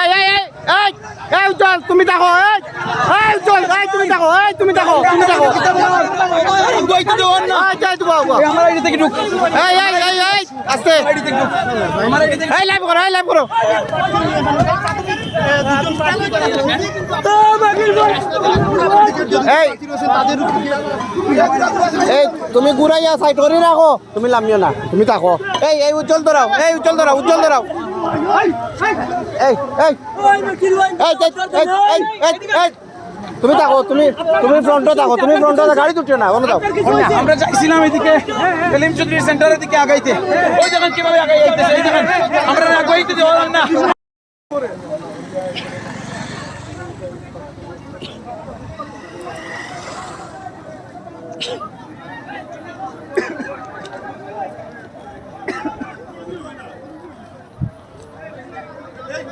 এই এই এই এই এই উজ্জ্বল তুমি দেখো এই এই উজ্জ্বল এই তুমি দেখো এই তুমি দেখো তুমি দেখো এই এই এই এই আস্তে এই লাইভ করো এই লাইভ করো এই এই তুমি ঘুরাইয়া সাইড করে রাখো তুমি লামিও না তুমি থাকো এই এই উজ্জ্বল ধরাও এই উজ্জ্বল ধরাও উজ্জ্বল ধরাও তুমি দেখো তুমি তুমি ফ্রন্টে দেখো তুমি ফ্রন্টে দেখো গাড়ি তুটে না বলো দাও। আমরা যাইছিলাম এদিকে ফিল্ম চৌধুরী সেন্টারের দিকে আগাইতে। ওই দেখেন কীভাবে আগাইতে আগাই দেখেন। আমরা আগাইতে দেওয়া না। Yeah.